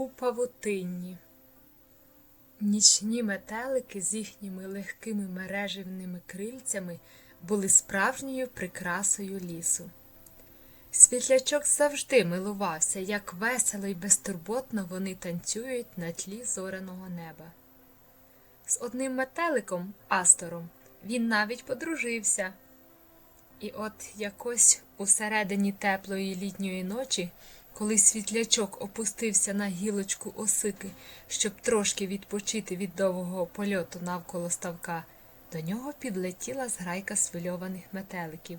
у павутинні. Нічні метелики з їхніми легкими мереживними крильцями були справжньою прикрасою лісу. Світлячок завжди милувався, як весело і безтурботно вони танцюють на тлі зоряного неба. З одним метеликом, Астором, він навіть подружився. І от якось у середині теплої літньої ночі, коли світлячок опустився на гілочку осики, щоб трошки відпочити від довгого польоту навколо ставка, до нього підлетіла зграйка свильованих метеликів.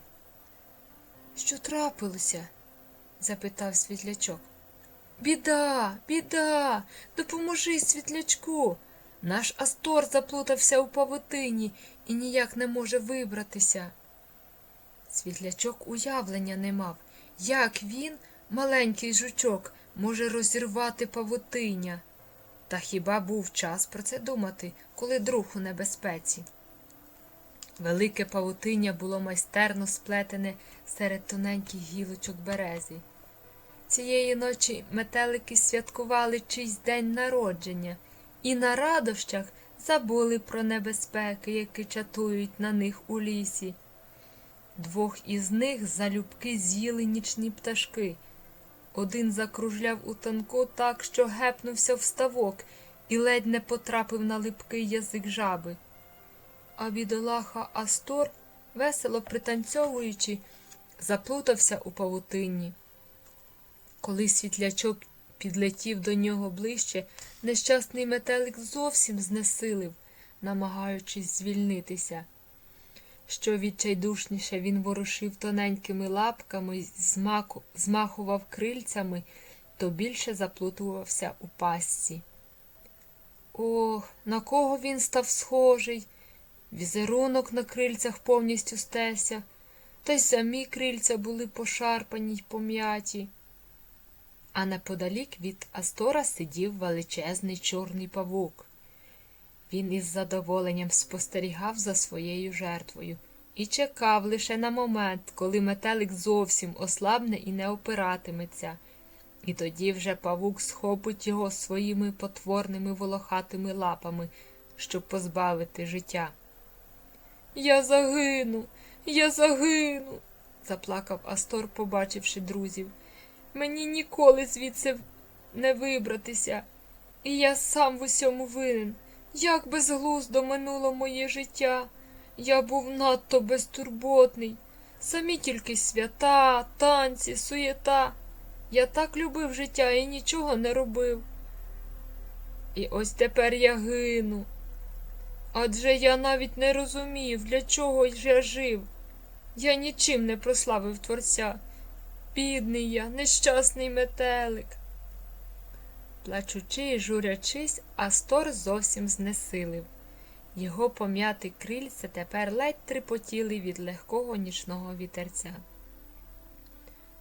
Що трапилося? запитав світлячок. Біда, біда, допоможи світлячку. Наш Астор заплутався у павутині і ніяк не може вибратися. Світлячок уявлення не мав, як він, маленький жучок, може розірвати павутиння. Та хіба був час про це думати, коли друг у небезпеці? Велике павутиння було майстерно сплетене серед тоненьких гілочок берези. Цієї ночі метелики святкували чийсь день народження і на радощах забули про небезпеки, які чатують на них у лісі. Двох із них залюбки з'їли нічні пташки. Один закружляв у танку так, що гепнувся в ставок і ледь не потрапив на липкий язик жаби. А бідолаха Астор, весело пританцьовуючи, заплутався у павутинні. Коли світлячок підлетів до нього ближче, нещасний метелик зовсім знесилив, намагаючись звільнитися. Що відчайдушніше він ворушив тоненькими лапками, змахував крильцями, то більше заплутувався у пастці. Ох, на кого він став схожий? Візерунок на крильцях повністю стерся, та й самі крильця були пошарпані й пом'яті. А неподалік від Астора сидів величезний чорний павук. Він із задоволенням спостерігав за своєю жертвою і чекав лише на момент, коли метелик зовсім ослабне і не опиратиметься, і тоді вже павук схопить його своїми потворними волохатими лапами, щоб позбавити життя. Я загину, я загину, заплакав Астор, побачивши друзів. Мені ніколи звідси не вибратися, і я сам в усьому винен. Як безглуздо минуло моє життя. Я був надто безтурботний. Самі тільки свята, танці, суєта. Я так любив життя і нічого не робив. І ось тепер я гину. Адже я навіть не розумів, для чого я жив. Я нічим не прославив Творця. Бідний я, нещасний метелик. Плачучи і журячись, Астор зовсім знесилив. Його пом'яти крильця тепер ледь трепотіли від легкого нічного вітерця.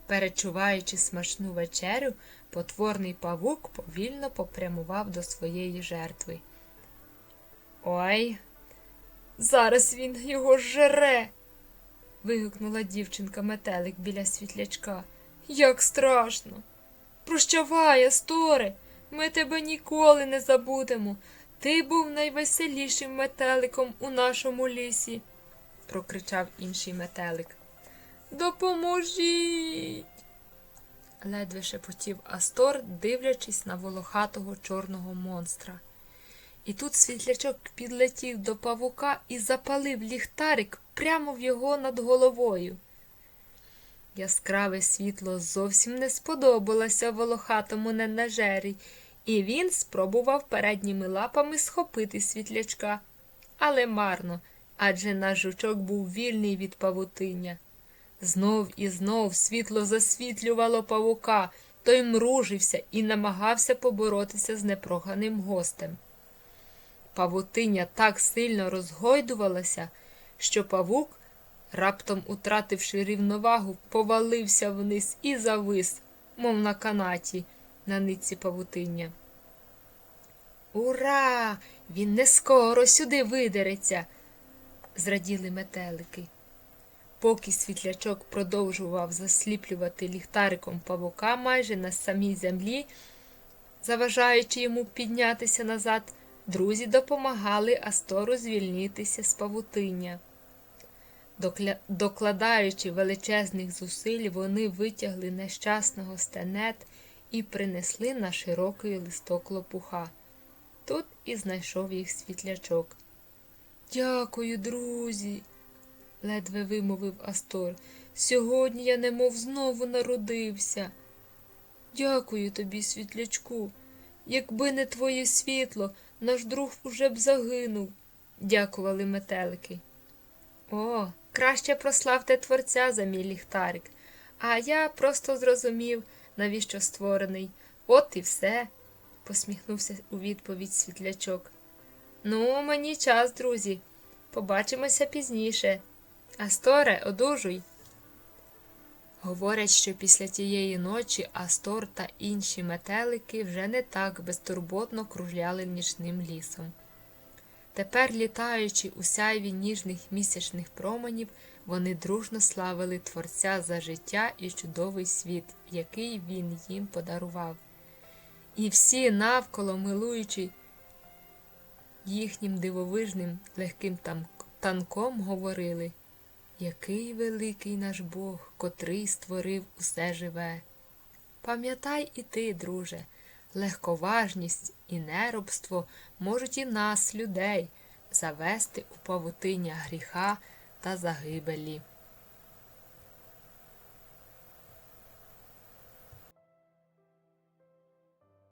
Перечуваючи смачну вечерю, потворний павук повільно попрямував до своєї жертви. Ой, зараз він його жере. вигукнула дівчинка метелик біля світлячка. Як страшно. Прощавай, Асторе, ми тебе ніколи не забудемо. Ти був найвеселішим метеликом у нашому лісі, прокричав інший метелик. Допоможіть. ледве шепотів Астор, дивлячись на волохатого чорного монстра. І тут світлячок підлетів до павука і запалив ліхтарик прямо в його над головою. Яскраве світло зовсім не сподобалося волохатому ненажері, і він спробував передніми лапами схопити світлячка. Але марно, адже наш жучок був вільний від павутиння. Знов і знов світло засвітлювало павука, той мружився і намагався поборотися з непроганим гостем. Павутиння так сильно розгойдувалося, що павук, раптом утративши рівновагу, повалився вниз і завис, мов на канаті, на нитці павутиння. Ура! Він не скоро сюди видереться, зраділи метелики. Поки світлячок продовжував засліплювати ліхтариком павука майже на самій землі, заважаючи йому піднятися назад, друзі допомагали Астору звільнитися з павутиння. Докладаючи величезних зусиль, вони витягли нещасного стенет і принесли на широкий листок лопуха. Тут і знайшов їх світлячок. Дякую, друзі, ледве вимовив Астор. Сьогодні я немов знову народився. Дякую тобі, світлячку. Якби не твоє світло, наш друг уже б загинув, дякували метелики. О, краще прославте Творця за мій ліхтарик. А я просто зрозумів, навіщо створений. От і все, посміхнувся у відповідь світлячок. Ну, мені час, друзі. Побачимося пізніше. Асторе, одужуй. Говорять, що після тієї ночі Астор та інші метелики вже не так безтурботно кружляли нічним лісом. Тепер, літаючи у сяйві ніжних місячних променів, вони дружно славили Творця за життя і чудовий світ, який він їм подарував. І всі навколо милуючи їхнім дивовижним легким танком, говорили який великий наш Бог, котрий створив усе живе. Пам'ятай і ти, друже, легковажність і неробство можуть і нас, людей, завести у павутиння гріха та загибелі.